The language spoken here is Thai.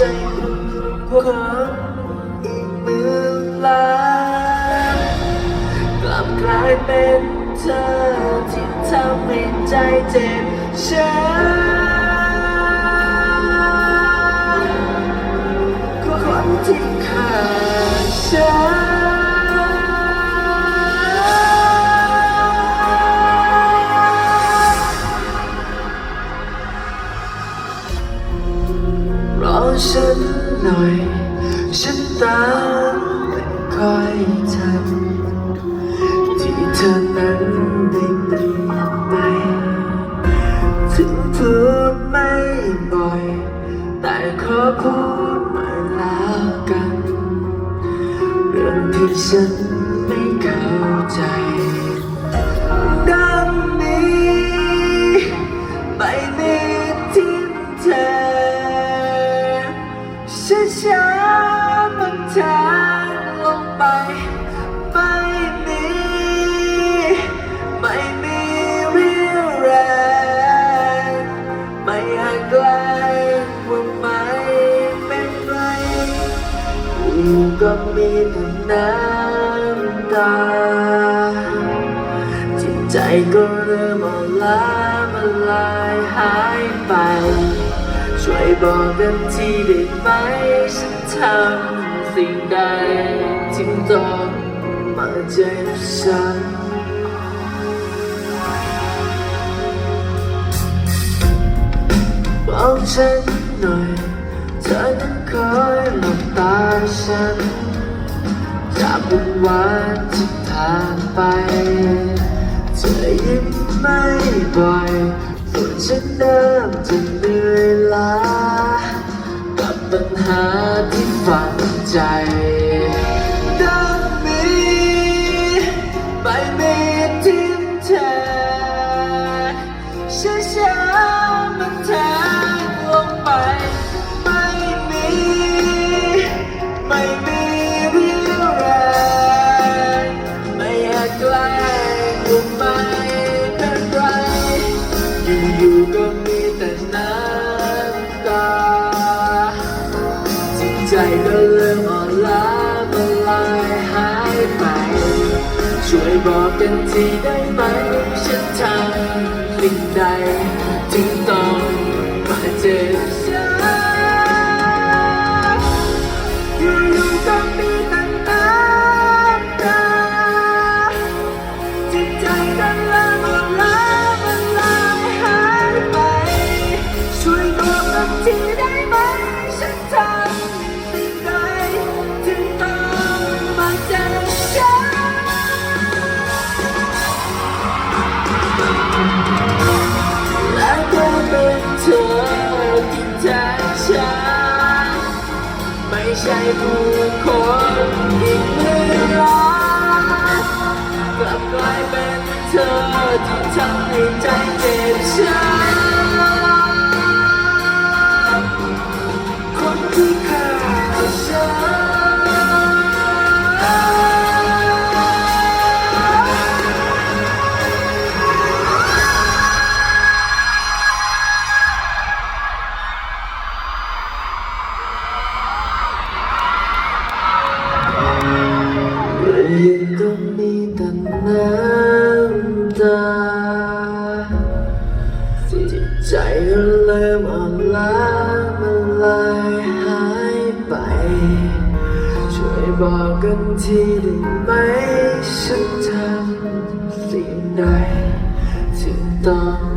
ไม่ใช่คนอีกหมื่นล้านกลับกลายเป็นเธอที่ทำให้ใจเจ็บช้ำคนที่ขาดฉัน ค่อยทันที่เธอนั้นได้เปลี่ยนไปถึงพูดไม่บ่อย แต่ขอพูดมาแล้วกัน เรื่องที่ฉันไม่เข้าใจดังนี้ไม่มีที่เธอช้าๆมันทางลง ไป ไม่มีไม่มีเรี่ยวแรงไม่ห่างไกลว่าไม่เป็นไรอยู่ก็มีแต่น้ำตาจิตใจก็เริ่มอ่อนล้ามันลายหายไป ช่วยบอกกันทีได้ไหมฉันทำ สิ่งใดจึงต้องมาเจ็บช้ำบอกฉันหน่อยเธอนั้นคยหลับตาฉันจากวันวานที่ผ่านไป เธอยิ้มไม่บ่อยส่วนฉันเริ่มจะเหนื่อยล้า ปัญหาที่ฝังใจ ก็เริ่มอ่อนล้ามันลายหายไป ช่วยบอกกันทีได้ไหมฉันทำสิ่งใด ใช่ผู้คนอีกหนึ่งล้านกลับกลายเป็นเธอที่ทำให้ใจเจ็บช้ำ แต่น้ำตาจิตใจก็เริ่มอ่อนล้ามันลายหายไป ช่วยบอกกันทีได้ไหมฉันทำสิ่งใดถึงต้อง